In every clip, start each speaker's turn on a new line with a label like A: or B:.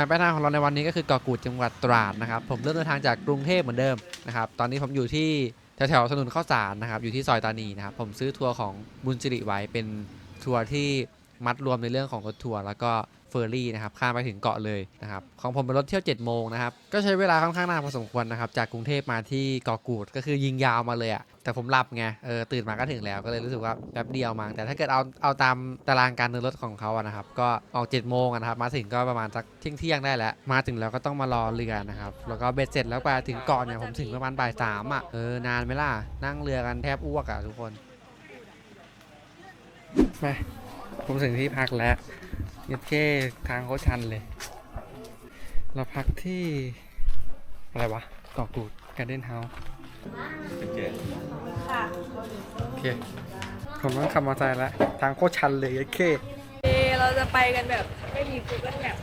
A: มายปลายทางของเราในวันนี้ก็คือเกาะกูดจังหวัดตราดนะครับ ผมเริ่มเดินทางจากกรุงเทพเหมือนเดิมนะครับ ตอนนี้ผมอยู่ที่แถวๆถนนข้าวสารนะครับ อยู่ที่ซอยตานีนะครับ ผมซื้อทัวร์ของบุญสิริไว้เป็นทัวร์ที่มัดรวมในเรื่องของรถทัวร์แล้วก็ เฟอร์รี่นะครับข้ามไปถึงเกาะเลยนะครับของผมเป็นรถเที่ยว 7 โมงนะครับก็ใช้เวลาค่อนข้างนานพอสมควรนะครับจากกรุงเทพมาที่เกาะกูดก็คือยิงยาวมาเลยอะแต่ผมหลับไงเออตื่นมาก็ถึงแล้วก็เลยรู้สึกว่าแป๊บเดียวมั้งแต่ถ้าเกิดเอาเอาตามตารางการเดินรถของเขาอะนะครับก็ออก7จ็ดโมงนะครับมาถึงก็ประมาณสักเที่ยงเที่ยงได้แล้ว มาถึงแล้วก็ต้องมารอเรือนะครับแล้วก็เบ็ดเสร็จแล้วไปถึงเกาะเนี่ยผมถึงประมาณบ่ายสามอะเออนานไหมล่ะนั่งเรือกันแทบอ้วกอะทุกคนไปผมถึงที่พักแล้ว ยัดเก้ทางโคตรชันเลย เราพักที่ อะไรวะเกาะกูดการ์เด้นเฮาส์โอเค ผมต้องขับมอเตอร์ไซค์แล้ว ทางโคตรชันเลยยัดเก้
B: เอเราจะไปกันแบบไม่มี Google Map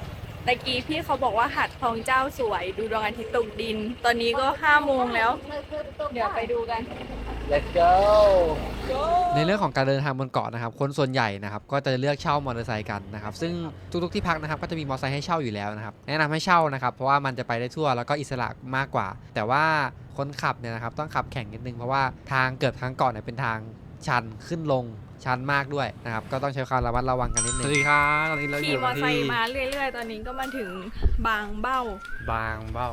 B: ตะกี้พี่เขาบอกว่าหาดคลองเจ้าสวย ดูดวงอาทิตย์ตกดิน ตอนนี้ก็ห้าโมงแล้ว เดี๋ยวไปดูกัน
A: Let's go ในเรื่องของการเดินทางบนเกาะนะครับ คนส่วนใหญ่นะครับก็จะเลือกเช่ามอเตอร์ไซค์กันนะครับ ซึ่งทุกๆที่พักนะครับก็จะมีมอเตอร์ไซค์ให้เช่าอยู่แล้วนะครับ แนะนำให้เช่านะครับ เพราะว่ามันจะไปได้ทั่วแล้วก็อิสระมากกว่า แต่ว่าคนขับเนี่ยนะครับต้องขับแข่งนิดนึงเพราะว่าทางเกือบทั้งเกาะเนี่ยเป็นทางชันขึ้นลงชันมากด้วยนะครับ ก็ต้องใช้ความระมัดระวังกันนิดนึงสวัสดีครับตอนนี้เราอ
B: ขี่
A: ยู่
B: มอ
A: กัน
B: ไซ
A: ที่
B: ค์มาเรื่อย ๆ ตอนนี้ก็มาถึงบางเบ้า
A: บางเบ้า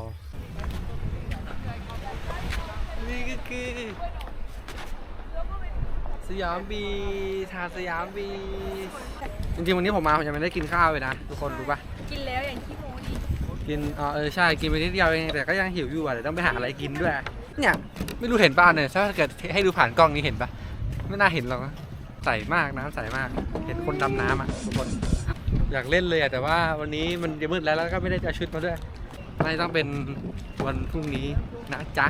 A: นี่ก็คือ สยามบีทาสยามบี จริงๆ วันนี้ผมมาผมยังไม่ได้กินข้าวเลยนะ ทุกคนรู้ปะ
B: กินแล้วอย่างที่โมนี่
A: กินอ๋อเออใช่กินไปนิดเดียวเองแต่ก็ยังหิวอยู่อะเดี๋ยวต้องไปหาอะไรกินด้วย เนี่ยไม่รู้เห็นป่ะเนี่ยถ้าเกิดให้ดูผ่านกล้องนี้เห็นปะไม่น่าเห็นหรอกนะใสมากน้ำใสมาก เห็นคนดำน้ำอะทุกคนอยากเล่นเลยอะแต่ว่าวันนี้มันจะมืดแล้วแล้วก็ไม่ได้จะเอาชุดมาด้วยน่าจะต้องเป็นวันพรุ่งนี้นะจ๊ะ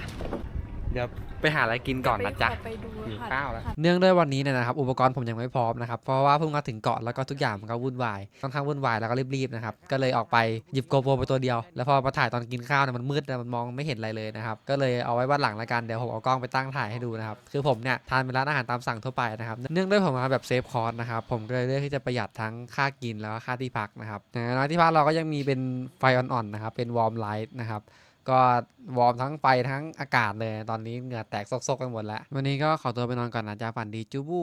A: เดี๋ยว ไปหาอะไรกินก่อนนะจ๊ะ
B: ขไปดู
A: หิว
B: หาด
A: ข้าวแล้ว
B: หาด
A: เนื่องด้วยวันนี้เนยนะครับอุปกรณ์ผมยังไม่พร้อมนะครับเพราะว่าเพิ่งมาถึงเกาะแล้วก็ทุกอย่างมันก็วุ่นวายค่อนข้างวุ่นวายแล้วก็รีบๆนะครับก็เลยออกไปหยิบโกโปรไปตัวเดียว แล้วพอมาถ่ายตอนกินข้าวเนี่ยมันมืดนะมันมองไม่เห็นอะไรเลยนะครับก็เลยเอาไว้วันหลังละกันเดี๋ยวผมเอากล้องไปตั้งถ่ายให้ดูนะครับคือผมเนี่ยทานเป็นร้านอาหารตามสั่งทั่วไปนะครับเนื่องด้วยผมมาแบบเซฟคอร์สนะครับผมก็เลยเลือกที่จะประหยัดทั้งค่ากินแล้วก็ค่าที่พักนะครับนะที่พักเราก็ยังมีเป็นไฟอ่อนๆนะครับเป็นวอร์มไลท์นะครับ ก็วอร์มทั้งไฟทั้งอากาศเลย ตอนนี้เหงื่อแตกซกๆกันหมดแล้ว วันนี้ก็ขอตัวไปนอนก่อนนะจ๊ะฝันดีจูบู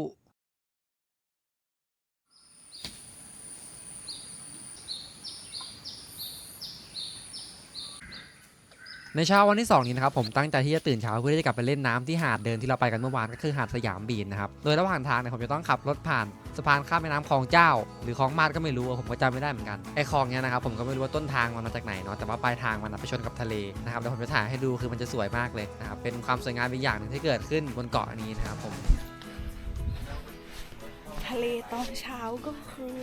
A: ในเช้าวันที่ 2 นี้นะครับผมตั้งใจที่จะตื่นเช้าเพื่อที่จะกลับไปเล่นน้ำที่หาดเดินที่เราไปกันเมื่อวานก็คือหาดสยามบีนนะครับโดยระหว่างทางเนี่ยผมจะต้องขับรถผ่านสะพานข้ามแม่น้ำคลองเจ้า หรือคลองมาดก็ไม่รู้ผมก็จำไม่ได้เหมือนกันไอคลองเนี้ยนะครับผมก็ไม่รู้ว่าต้นทางมันมาจากไหนเนาะแต่ว่าปลายทางมันไปชนกับทะเลนะครับเดี๋ยวผมจะถ่ายให้ดูคือมันจะสวยมากเลยนะครับเป็นความสวยงามอีกอย่างหนึ่งที่เกิดขึ้นบนเกาะนี้นะครับผม
B: ทะเลตอนเช้าก็คือ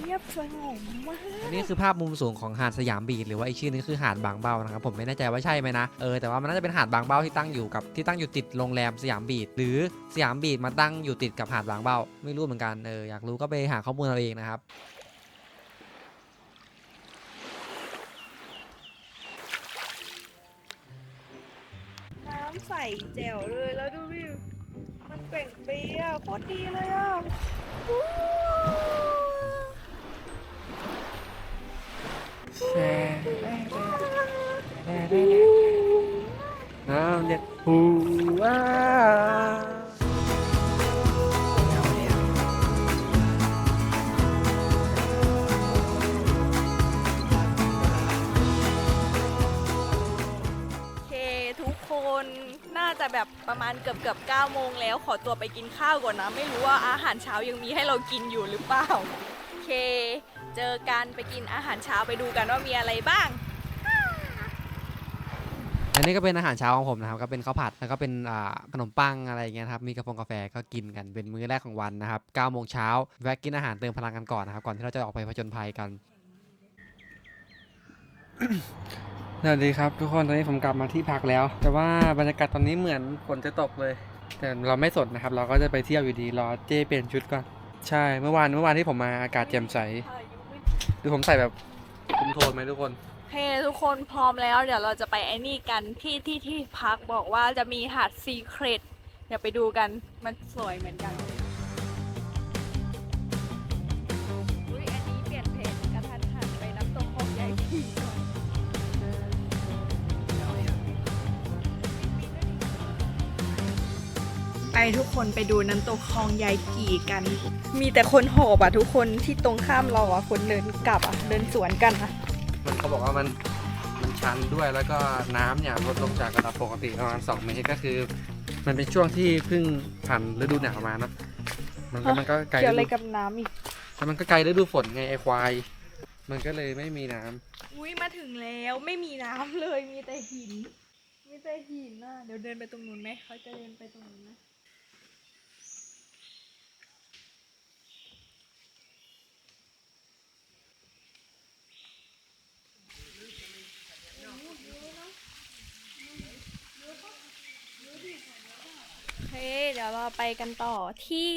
B: เงียบสงบมาก
A: อันนี้คือภาพมุมสูงของหาดสยามบีชหรือว่าอีกชื่อนึงคือหาดบางเบ้านะครับผมไม่แน่ใจว่าใช่ไหมนะเออแต่ว่ามันน่าจะเป็นหาดบางเบ้าที่ตั้งอยู่กับที่ตั้งอยู่ติดโรงแรมสยามบีชหรือสยามบีชมาตั้งอยู่ติดกับหาดบางเบ้าไม่รู้เหมือนกันเอออยากรู้ก็ไปหาข้อมูลเอาเองนะครับ
B: น้ำใสแจ๋วเลยแล้วดูวิวมันเปล่งปรีอะโคตรดีเลยอะ
A: น้ำเด็ดหูว้า
B: โอเคทุกคนน่าจะแบบประมาณเกือบเกือบเก้าโมงแล้วขอตัวไปกินข้าวก่อนนะ ไม่รู้ว่าอาหารเช้ายังมีให้เรากินอยู่หรือเปล่า โอเค เจอกันไปกินอาหารเช้าไปดูกันว่ามีอะไรบ้าง
A: อันนี้ก็เป็นอาหารเช้าของผมนะครับ ก็เป็นข้าวผัดแล้วก็เป็นอ่าขนมปังอะไรอย่างเงี้ยครับ มีกาแฟกาแฟก็กินกันเป็นมื้อแรกของวันนะครับ9โมงเช้าแวะกินอาหารเติมพลังกันก่อนนะครับ ก่อนที่เราจะออกไปผจญภัยกัน สวัสดีครับทุกคนตอนนี้ผมกลับมาที่พักแล้ว แต่ว่าบรรยากาศตอนนี้เหมือนฝนจะตกเลย แต่เราไม่สนนะครับ เราก็จะไปเที่ยวอยู่ดีรอเจเปลี่ยนชุดก่อน ใช่เมื่อวานเมื่อวานที่ผมมาอากาศแจ่มใส ดูผมใส่แบบคุมโทนไหมทุกคน
B: โอเคทุกคนพร้อมแล้วเดี๋ยวเราจะไปไอ้นี่กันที่ที่ที่พักบอกว่าจะมีหาดซีเครตเดี๋ยวไปดูกันมันสวยเหมือนกันอุ้ยอันนี้เปลี่ยนเพจกระทันหันไปน้ำตกของใหญ่ ไปทุกคนไปดูน้ำตกคลองยายกี่กัน มีแต่คนหอบอะทุกคนที่ตรงข้ามเราอะคนเดินกลับอะเดินสวนกันอะ
A: มันเขาบอกว่ามันมันชันด้วยแล้วก็น้ำเนี่ยลดลงจากระดับปกติประมาณ2เมตรก็คือ มันเป็นช่วงที่เพิ่งผ่านฤดูหนาวมาเนอะมันก็
B: ฮะ
A: มันก็ไกล
B: เกี่ยวอะไร
A: ฤดู
B: กับน้ำอีก
A: แต่มันก็ไกลฤดูฝนไงไอควาย มันก็เลยไม่มีน้ำ
B: อุ้ยมาถึงแล้วไม่มีน้ำเลยมีแต่หิน มีแต่หินน่ะเดี๋ยวเดินไปตรงนู้นไหมเขาจะเดินไปตรงนู้นไหมโอเคเดี๋ยวเรา ไปกันต่อที่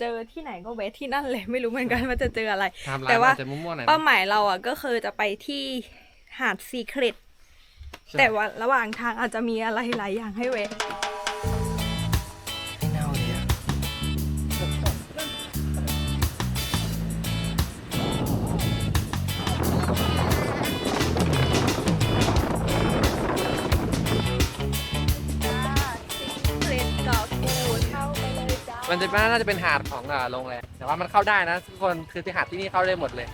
B: เจอที่ไหนก็แวะที่นั่นเลยไม่รู้เหมือนกันว่าจะเจออะไร
A: ไทม์ไล
B: แต่
A: น์
B: ว่า
A: อาจจะมั่วๆหน่อยนะ
B: เป้าหมายเราอะก็คือจะไปที่หาดซีเครต
A: ใช่
B: แต่ว่าระหว่างทางอาจจะมีอะไรหลายอย่างให้แวะ
A: มันจะน่าจะเป็นหาดของอ่าโรงแรมแต่ว่ามันเข้าได้นะทุกคนคือที่หาดที่นี่เข้าได้หมดเลย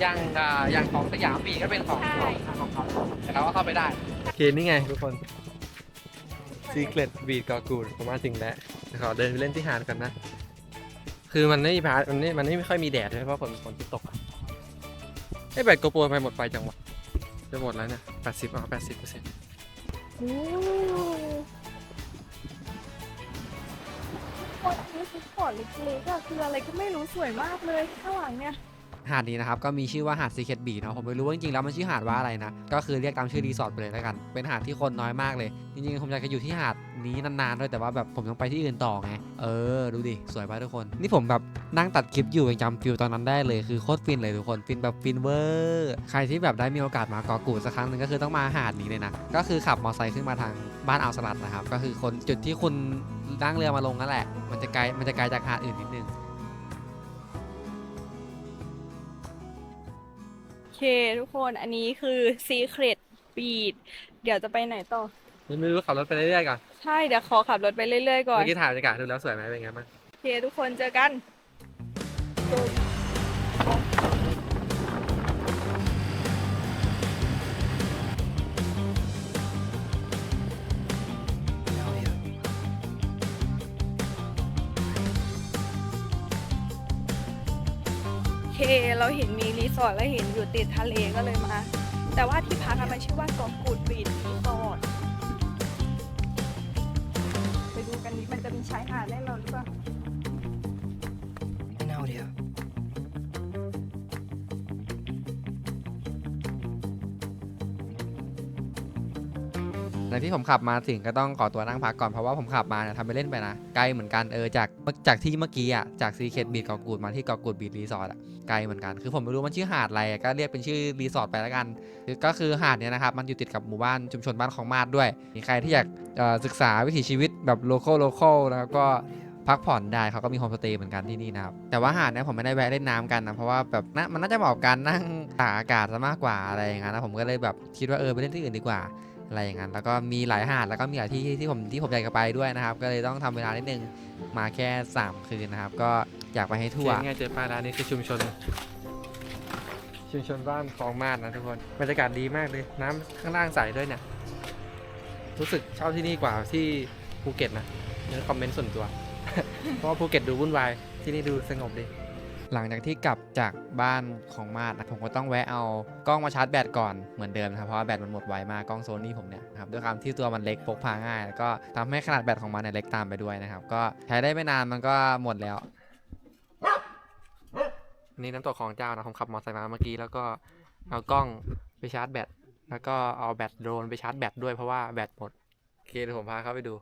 A: อย่างอ่าอย่างของสยามปีก็เป็นของ
B: ใช่
A: ของของเขาแต่เราก็เข้าไปได้โอเคนี่ไงทุกคน Secret Beach กอกูดผมมาถึงแล้วเดี๋ยวขอเดินไปเล่นที่หาดกันนะ คือมันไม่มีพามันไม่มันไม่ค่อยมีแดดเลยเพราะฝนฝนตกอะไอ้แบตโกโปรไปหมดไฟจังวะจะหมดแล้วเนี่ยแปดสิบอะแปดสิบเปอร์เซ็นต์
B: โอ้ คนนี้คือขอดเล็กๆอะคืออะไรก็ไม่รู้สวยมากเลยข้างหลังเนี่ย
A: หาดนี้นะครับก็มีชื่อว่าหาดซีเค t บีเนาะผมไม่รู้ว่าจริงๆแล้วมันชื่อหาดว่าอะไรนะก็คือเรียกตามชื่อรีสอร์ทไปเลยแล้วกัน เป็นหาดที่คนน้อยมากเลยจริงๆผมอยากจะอยู่ที่หาดนี้นานๆด้วยแต่ว่าแบบผมต้องไปที่อื่นต่อไงเออดูดิสวยมากทุกคน นี่ผมแบบนั่งตัดคลิปอยู่ยังจำฟิลตอนนั้นได้เลยคือโคตรฟินเลยทุกคนฟินแบบฟินเวอร์ใครที่แบบได้มีโอกาสมาเกาะกูดสักครั้งหนึ่งก็คือต้องมาหาดนี้เลยนะก็คือขับมอเตอร์ไซค์ขึ้นมาทางบ้านอ่าวสลัดนะครับก็คือคนจุดที่คุณ นั่งเรือมาลงนั่นแหละ มันจะไกล มันจะไกลจากหาดอื่นนิดนึง
B: โอเคทุกคนอันนี้คือ Secret Beach เดี๋ยวจะไปไหนต่อ
A: ไม่รู้ขับรถไปเรื่อยๆก่อน
B: ใช่ เดี๋ยวขอขับรถไปเรื่อยๆก่อน
A: เมื่อกี้ถ่ายบรรยากาศดูแล้วสวยไหมเป็นไงบ้าง
B: โอเค ทุกคนเจอกัน สอร์ทแล้วเห็นอยู่ติดทะเลก็เลยมา แต่ว่าที่พักมันชื่อว่าเกาะกูดบีดรีสอร์ทไปดูกันดิมันจะมีชายหาด ใน
A: ที่ผมขับมาถึงก็ต้องขอตัวนั่งพักก่อน เพราะว่าผมขับมาเนี่ยทำไปเล่นไปนะ ไกลเหมือนกันเออจากจากที่เมื่อกี้อะจากซีเคทบีดเกาะกูดมาที่เกาะกูดบีดรีสอร์ทอะไกลเหมือนกันคือผมไม่รู้มันชื่อหาดอะไรก็เรียกเป็นชื่อรีสอร์ทไปแล้วกันคือก็คือหาดเนี่ยนะครับมันอยู่ติดกับหมู่บ้านชุมชนบ้านของมาดด้วย มีใครที่อยากศึกษาวิถีชีวิตแบบโลคอลโลคอลแล้วก็พักผ่อนได้เขาก็มีโฮมสเตย์เหมือนกันที่นี่นะครับ แต่ว่าหาดเนี่ยผมไม่ได้แวะเล่นน้ำกันนะ เพราะว่าแบบน่ามันน่าจะเหมาะกับการนั่งตากอากาศซะมากกว่าอะไรอย่างเงี้ยนะผมก็เลยแบบคิดว่าเออไปเล่นที่อื่นดีกว่า อะไรอย่างนั้นแล้วก็มีหลายหาดแล้วก็มีหลายที่ที่ผมที่ผมอยากจะไปด้วยนะครับ ก็เลยต้องทำเวลานิดนึงมาแค่ 3 คืนนะครับ ก็อยากไปให้ทั่วง่ายเจอป้าร้านนี้คือชุมชน ชุมชนบ้านคลองมาดนะทุกคนบรรยากาศดีมากเลย น้ำข้างล่างใสด้วยเนี่ยรู้สึกชอบที่นี่กว่าที่ภูเก็ตนะนี่คอมเมนต์ส่วนตัว เพราะภูเก็ตดูวุ่นวายที่นี่ดูสงบดี หลังจากที่กลับจากบ้านของมาดนะผมก็ต้องแวะเอากล้องมาชาร์จแบตก่อนเหมือนเดิมนะครับเพราะว่าแบตมันหมดไวมากกล้องโซนี่ผมเนี่ยนะครับด้วยความที่ตัวมันเล็กพกพาง่าย แล้วก็ทำให้ขนาดแบตของมันเนี่ยเล็กตามไปด้วยนะครับ ก็ใช้ได้ไม่นานมันก็หมดแล้ว นี่น้ำตกของเจ้านะผมขับมอเตอร์ไซค์มาเมื่อกี้แล้วก็เอากล้องไปชาร์จแบตแล้วก็เอาแบตโดรนไปชาร์จแบตด้วยเพราะว่าแบตหมดโอเคเดี๋ยวผมพาเข้าไปดู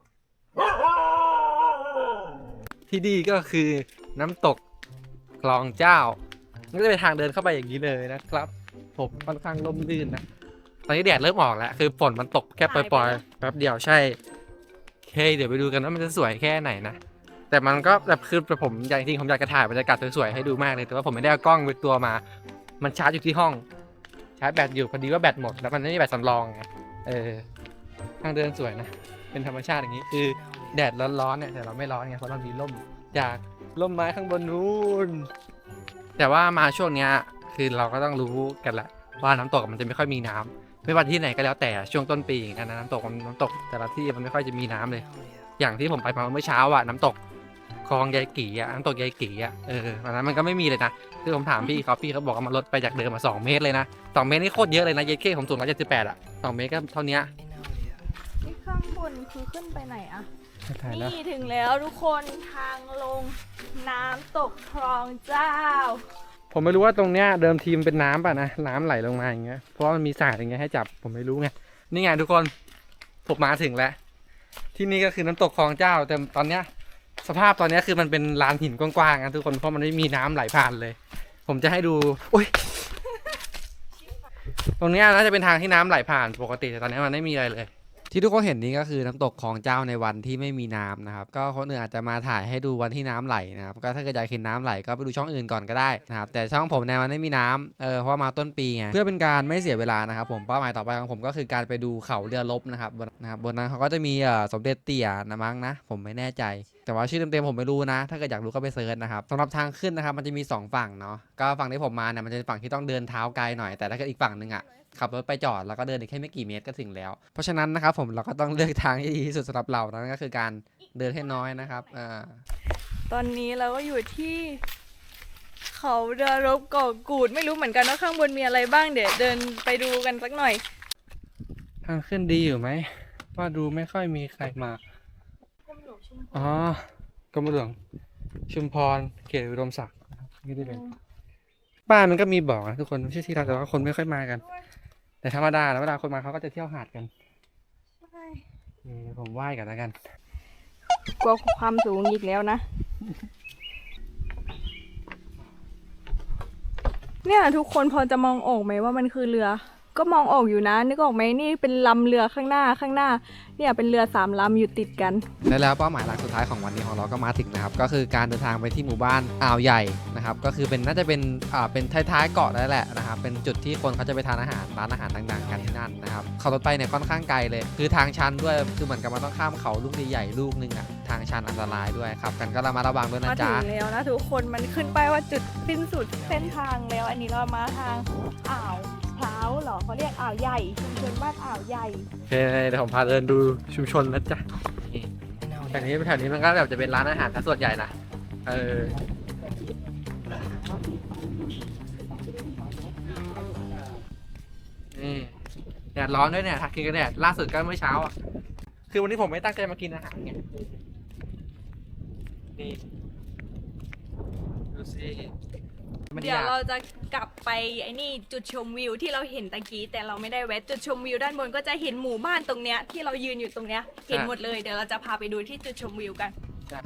A: ที่นี่ก็คือน้ำตก คลองเจ้ามันก็จะเป็นทางเดินเข้าไปอย่างนี้เลยนะครับ ผมค่อนข้างร่มรื่นนะ ตอนนี้แดดเริ่มออกแล้ว คือฝนมันตกแค่ปล่อยๆแป๊บเดียวใช่โอเคเดี๋ยวไปดูกันว่ามันจะสวยแค่ไหนนะ แต่มันก็แบบคือผมอย่างจริงผมอยากจะถ่ายบรรยากาศสวยๆให้ดูมากเลย แต่ว่าผมไม่ได้เอากล้องไปตัวมา มันชาร์จอยู่ที่ห้อง ชาร์จแบตอยู่พอดีว่าแบตหมดแล้วมันไม่มีแบตสำรองไง เออ ทางเดินสวยนะ เป็นธรรมชาติอย่างนี้ คือแดดร้อนๆเนี่ยแต่เราไม่ร้อนไงเพราะเรามีร่มจาก ร่มไม้ข้างบนนู้นแต่ว่ามาช่วงเนี้ยคือเราก็ต้องรู้กันแหละว่าน้ำตกมันจะไม่ค่อยมีน้ำไม่ว่าที่ไหนก็แล้วแต่ช่วงต้นปีอย่างนั้นนะน้ำตกมันน้ำตกแต่ละที่มันไม่ค่อยจะมีน้ำเลย อย่างที่ผมไปมาเมื่อเช้าอะน้ำตกคลองยายกี่อะน้ำตกยายกี่อะเออวันนั้นมันก็ไม่มีเลยนะคือผมถามพี่เขาพี่เขาบอกว่ามันลดไปจากเดิมมาสองเมตรเลยนะสองเมตรนี่โคตรเยอะเลยนะเยเคผมสูงร้อยเจ็ดสิบแปดอะสองเมตรก็เท่านี้
B: บนคือขึ้นไปไหนอะ
A: ถ่ายแล้ว
B: นี่ถึงแล้วทุกคนทางลงน้ำตกคลองเจ้า
A: ผมไม่รู้ว่าตรงเนี้ยเดิมทีมเป็นน้ำป่ะนะน้ำไหลลงมาอย่างเงี้ยเพราะว่ามันมีสายอย่างเงี้ยให้จับผมไม่รู้ไงนี่ไงทุกคนผมมาถึงแล้ว ที่นี่ก็คือน้ำตกคลองเจ้า แต่ตอนเนี้ยสภาพตอนเนี้ยคือมันเป็นลานหินกว้างๆนะทุกคนเพราะมันไม่มีน้ำไหลผ่านเลย ผมจะให้ดูอุ้ย ตรงเนี้ยน่าจะเป็นทางที่น้ำไหลผ่านปกติแต่ตอนเนี้ยมันไม่มีอะไรเลย ที่ทุกคนเห็นนี้ก็คือน้ำตกคลองเจ้าในวันที่ไม่มีน้ำนะครับก็คนอื่นอาจจะมาถ่ายให้ดูวันที่น้ำไหลนะครับก็ถ้าเกิดอยากเห็นน้ำไหลก็ไปดูช่องอื่นก่อนก็ได้นะครับแต่ช่องผมในวันไม่มีน้ำเออเพราะมาต้นปีไงเพื่อเป็นการไม่เสียเวลานะครับผมเป้าหมายต่อไปของผมก็คือการไปดูเขาเรือลบนะครับบนนะครับบนนั้นเขาก็จะมีเออสมเด็จเตี่ยนะมั้งนะผมไม่แน่ใจ แต่ว่าชื่อเต็มๆผมไม่รู้นะ ถ้าเกิดอยากรู้ก็ไปเซิร์ชนะครับสำหรับทางขึ้นนะครับมันจะมีสองฝั่งเนาะก็ฝั่งที่ผมมาเนี่ยมันจะเป็นฝั่งที่ต้องเดินเท้าไกลหน่อยแต่ถ้าเกิดอีกฝั่งหนึ่งอะ ขับรถไปจอดแล้วก็เดินอีกแค่ไม่กี่เมตรก็ถึงแล้ว เพราะฉะนั้นนะครับผมเราก็ต้องเลือกทางที่ดีที่สุดสำหรับเรานั่นก็คือการเดินให้น้อยนะครับอ่า
B: ตอนนี้เราก็อยู่ที่ เขาเรือรบเกาะกูด ไม่รู้เหมือนกันว่าข้างบนมีอะไรบ้างเดี๋ยวเดินไปดูกันสักหน่อย
A: ทางขึ้นดีอยู่ไหมว่าดูไม่ค่อยมีใครมา อ๋อกรมหลวงชุมพรเขตอุดมศักดิ์นะครับนี่ได้เป็นบ้านมันก็มีบอกนะทุกคนไม่ใช่ที่เราแต่ว่าคนไม่ค่อยมากัน แต่ธรรมดาแล้วเวลาคนมาเขาก็จะเที่ยวหาดกันนี่ผมไหว้กันแล้วกัน
B: กลัวความสูงอีกแล้วนะ เนี่ยทุกคนพอจะมองออกไหมว่ามันคือเรือ ก็มองออกอยู่นะ นึกออกไหมนี่เป็นลำเรือข้างหน้าข้างหน้า เนี่ยเป็นเรือสามลำอยู่ติดกัน
A: และแล้วเป้าหมายหลักสุดท้ายของวันนี้ของเราก็มาถึงนะครับ ก็คือการเดินทางไปที่หมู่บ้านอ่าวใหญ่นะครับ ก็คือเป็นน่าจะเป็นอ่าเป็นท้ายๆเกาะนั่นแหละนะครับ เป็นจุดที่คนเขาจะไปทานอาหารร้านอาหารต่างๆกันที่นั่นนะครับขับรถไปเนี่ยค่อนข้างไกลเลย คือทางชันด้วยคือเหมือนกับมันต้องข้ามเขาลูกใหญ่ๆลูกหนึงอะทางชันอันตรายด้วยขับกันก็ระมัดระวังด้วย
B: มา
A: นะ
B: ถึ
A: จ๊ะ
B: งแล้วนะทุกคนมันขึ้นไปายว่าจุดสิ้นสุดเส้นทางแล้ว อันนี้เรามาทางอ่าว พร้าวเหรอเขาเรียกอ่าวใหญ่ชุมชนบ้านอ่าวใหญ่
A: โอเคเดี๋ยวผมพาเดินดูชุมชนนะจ๊ะนี่แถวนี้แถวนี้มันก็แบบจะเป็นร้านอาหารซะส่วนใหญ่นะเออนี่แดดร้อนด้วยเนี่ยทักกินกันแดดล่าสุดก็เมื่อเช้าอะคือวันนี้ผมไม่ตั้งใจมากินอาหารไงนี่ดูสิ บรร
B: เดี๋ย
A: ยาวกาศ
B: เราจะกลับไปไอ้นี่จุดชมวิวที่เราเห็นตะกี้ แต่เราไม่ได้แวะจุดชมวิวด้านบนก็จะเห็นหมู่บ้านตรงเนี้ยที่เรายืนอยู่ตรงเนี้ยเห็นหมดเลยเดี๋ยวเราจะพาไปดูที่จุดชมวิวกัน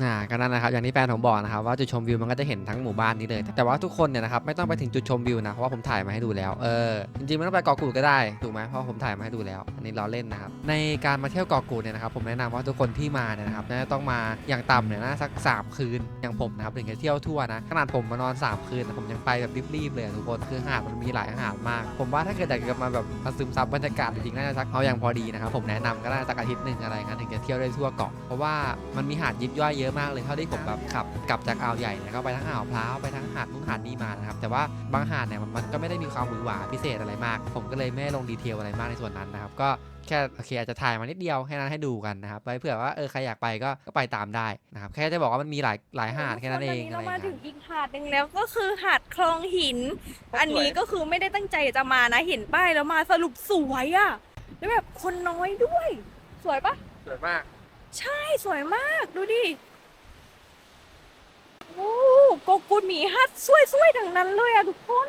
A: อ่าก็นั่นนะครับอย่างที่แฟนผมบอกนะครับว่าจุดชมวิวมันก็จะเห็นทั้งหมู่บ้านนี้เลย แต่ว่าทุกคนเนี่ยนะครับไม่ต้องไปถึงจุดชมวิวนะเพราะว่าผมถ่ายมาให้ดูแล้วเออจริงๆไม่ต้องไปเกาะกูดก็ได้ถูกไหมเพราะผมถ่ายมาให้ดูแล้ว อันนี้เราเล่นนะครับในการมาเที่ยวเกาะกูดเนี่ยนะครับผมแนะนำว่าทุกคนที่มาเนี่ยนะครับน่าจะต้องมาอย่างต่ำเนี่ยนะสัก 3 คืนอย่างผมนะครับถึงจะเที่ยวทั่วนะขนาดผมมานอน 3 คืนผมยังไปแบบรีบๆเลยทุกคนคือหาดมันมีหลายหาดมาก ผมว่าถ้าเกิดอยากจะมาแบบมาซึมซับบรรยากาศจริงๆน่าจะสักเอาอย่างพอดีนะครับผมแนะนำก็ได้สักอาทิตย์หนึ่งอะไรงั้นถึงจะเที่ยวได้ทั่วเกาะเพราะว่ามันมีหาดยิบย่อยเยอะมากเลยเท่าที่ผมแบบขับกลับจากอ่าวใหญ่เนี่ยก็ไปทั้งอ่าวพร้าวไปทั้งหาดนู่นหาดนี่มานะครับแต่ว่าบางหาดเนี่ยมันมันก็ไม่ได้มีความหวือหวาพิเศษอะไรมาก ผมก็เลยไม่ได้ลงดีเทลอะไรมากในส่วนนั้นนะครับก็แค่โอเคอาจจะถ่ายมานิดเดียวแค่นั้นให้ดูกันนะครับไว้เผื่อว่าเออใครอยากไปก็ก็ไปตามได้นะครับแค่จะบอกว่ามันมีหลายหลายหาดแค่นั้นเอง
B: วั
A: อะ
B: เรา
A: ไรอ
B: มา
A: ย่าง
B: ถึ
A: เงี้
B: ง
A: ย
B: อีกหาดหนึ่งแล้วก็คือหาดคลองหิน อันนี้ก็คือไม่ได้ตั้งใจจะมานะเห็นป้ายแล้วมาสรุปสวยอะแล้วแบบคนน้อยด้วย สวยปะ
A: สวยมาก
B: ใช่สวยมากดูดิ โอ้โกกุมีฮัทสวยๆทั้งนั้นเลยอะทุกคน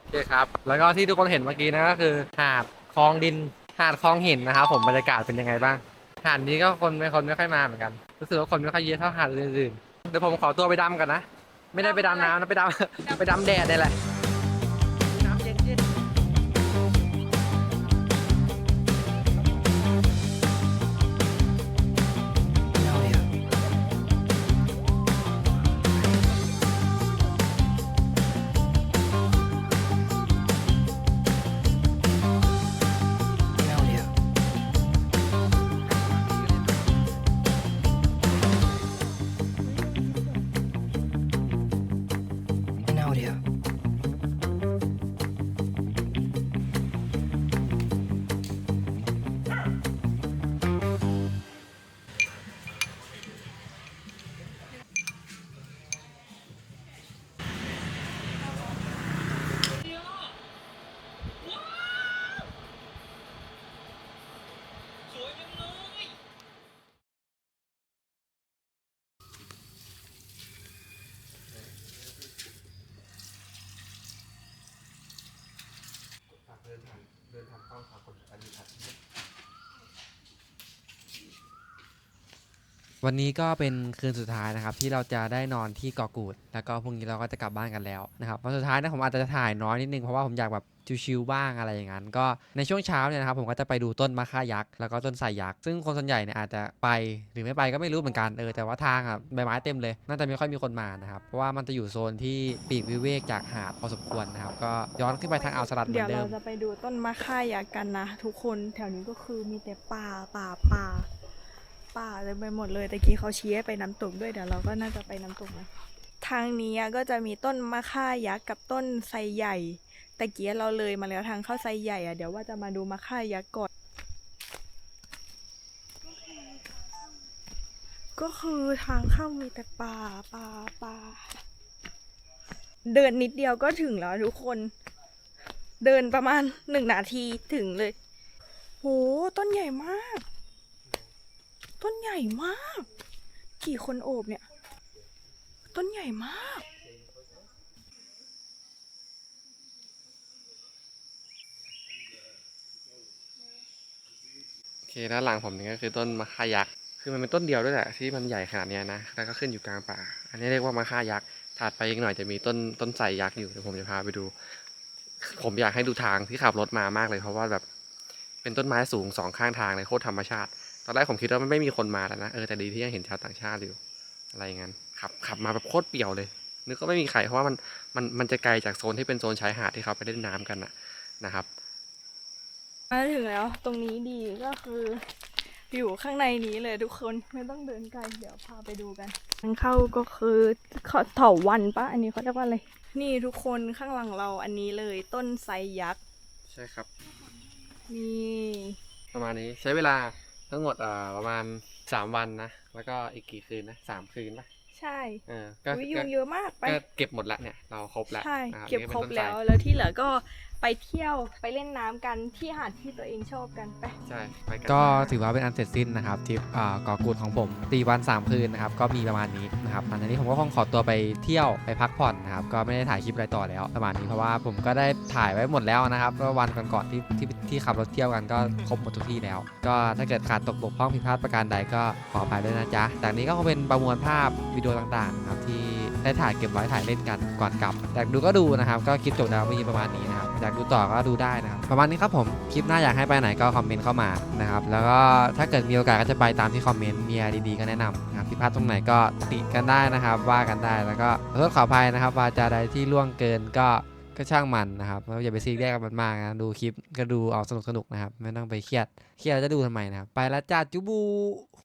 A: โอเคครับ แล้วก็ที่ทุกคนเห็นเมื่อกี้นะก็คือ หาดคลองดิน หาดคลองหินนะครับผมบรรยากาศเป็นยังไงบ้าง หาดนี้ก็คนไม่คนไม่ค่อยมาเหมือนกัน รู้สึกว่าคนไม่ค่อยเยอะเท่าหาดอื่นๆ เดี๋ยวผมขอตัวไปดำกันนะ ไม่ได้ไปดำน้ำนะไปดำ ไปดำแดดนี่แหละ
C: วันนี้ก็เป็นคืนสุดท้ายนะครับที่เราจะได้นอนที่เกาะกูด แล้วก็พรุ่งนี้เราก็จะกลับบ้านกันแล้วนะครับวันสุดท้ายนะผมอาจจะถ่ายน้อยนิดนึงเพราะว่าผมอยากแบบชิวๆบ้างอะไรอย่างนั้น ก็ในช่วงเช้าเนี่ยนะครับผมก็จะไปดูต้นมะค่ายักษ์แล้วก็ต้นไทรยักษ์ซึ่งคนส่วนใหญ่เนี่ยอาจจะไปหรือไม่ไปก็ไม่รู้เหมือนกันเออแต่ว่าทางอะใบไม้เต็มเลย น่าจะไม่ค่อยมีคนมานะครับเพราะว่ามันจะอยู่โซนที่ปีกวิเวกจากหาดพอสมควรนะครับก็ย้อนขึ้นไปทางอ่าวสลัดเหมื
B: เดี๋
C: ย
B: ว
C: เรา
B: จะไปดูต้นมะค่ายักษ์กันนะ ทุกคนแถวนี้ก็คือมีแต่ป่าป่าป่า ป่าเต็มไปหมดเลยแต่กี้เขาชี้ให้ไปน้ำตกด้วยเดี๋ยวเราก็น่าจะไปน้ำตกนะทางนี้ก็จะมีต้นมะค่ายักษ์กับต้นไทรใหญ่แต่กี้เราเลยมาแล้วทางเข้าไทรใหญ่อะเดี๋ยวว่าจะมาดูมะค่ายักษ์ก่อน ก็คือทางเข้ามีแต่ป่าป่าป่าเดินนิดเดียวก็ถึงแล้วทุกคน เดินประมาณหนึ่งนาทีถึงเลย โห ต้นใหญ่มาก ต้นใหญ่มาก กี่คนโอบเนี่ย ต้นใหญ่มาก
C: โอเคด้านหลังผมนี่ก็คือต้นมะค่ายักษ์คือมันเป็นต้นเดียวด้วยแหละที่มันใหญ่ขนาดนี้นะแล้วก็ขึ้นอยู่กลางป่า อันนี้เรียกว่ามะค่ายักษ์ถัดไปอีกหน่อยจะมีต้นต้นไทรยักษ์อยู่เดี๋ยวผมจะพาไปดู ผมอยากให้ดูทางที่ขับรถมามากเลยเพราะว่าแบบเป็นต้นไม้สูงสองข้างทางเลยโคตรธรรมชาติ ตอนแรกผมคิดว่ามันไม่มีคนมาแล้วนะเออแต่ดีที่ยังเห็นชาวต่างชาติอยู่อะไรอย่างนั้นขับขับมาแบบโคตรเปี่ยวเลย นึกก็ไม่มีใครเพราะว่ามันมันมันจะไกลจากโซนที่เป็นโซนชายหาดที่เขาไปเล่นน้ำกันนะนะครับ
B: มาถึงแล้วตรงนี้ดีก็คืออยู่ข้างในนี้เลยทุกคนไม่ต้องเดินไกลเดี๋ยวพาไปดูกันทางเข้าก็คือเขาเถาวันปะอันนี้เขาเรียกว่าอะไรนี่ทุกคนข้างหลังเราอันนี้เลยต้นไทรยักษ์
C: ใช่ครับ
B: นี่
C: ประมาณนี้ใช้เวลา ทั้งหมดอ่าประมาณสามวันนะ แล้วก็อีกกี่คืนนะสามคืนปะ
B: ใช่
C: เออก็
B: อุ๊ยยุ
C: ก็
B: งเยอะมากไป
C: ก็เก็บหมดละเนี่ย เราครบละ
B: ใช่
C: นะ
B: เก็บ
C: นี่
B: ครบ
C: ป็นต้น
B: แล้ว
C: ไท
B: แล้วที่เหลือก็ ไปเที่ยวไปเล่นน้ำกันที่หาดที่ตัวเองชอบกันไป
C: ใช่ไปกัน
A: ก็ถือว่าเป็นอันเสร็จสิ้นนะครับทริปอ่าเกาะกูดของผมตีวัน3คืนนะครับก็มีประมาณนี้นะครับหลังจากนี้ผมก็คงขอตัวไปเที่ยวไปพักผ่อนนะครับก็ไม่ได้ถ่ายคลิปอะไรต่อแล้วประมาณนี้เพราะว่าผมก็ได้ถ่ายไว้หมดแล้วนะครับเมื่อวันก่อนๆที่ที่ที่ขับรถเที่ยวกันก็ครบหมดทุกที่แล้ว ก็ถ้าเกิดขาดตกบกพร่องผิดพลาดประการใดก็ขออภัยด้วยนะจ๊ะจากนี้ก็คงเป็นประมวลภาพวิดีโอต่างๆนะครับที่ ได้ถ่ายเก็บไว้ถ่ายเล่นกันก่อนกลับอยากดูก็ดูนะครับ ก็คลิปจบแล้วมีประมาณนี้นะครับอยากดูต่อก็ดูได้นะครับประมาณนี้ครับผมคลิปหน้าอยากให้ไปไหนก็คอมเมนต์เข้ามานะครับแล้วก็ถ้าเกิดมีโอกาสก็จะไปตามที่คอมเมนต์มีอะไรดีๆก็แนะนำนะครับผิดพลาดตรงไหนก็ติกันได้นะครับว่ากันได้แล้วก็ขอโทษขออภัยนะครับวาจาใดที่ล่วงเกินก็ก็ช่างมันนะครับแล้วอย่าไปซีเรียสกับมันมากนะดูคลิปก็ดูเอาสนุกๆนะครับ ไม่ต้องไปเครียด เครียดจะดูทำไมนะครับ ไปแล้วจ้าจูบู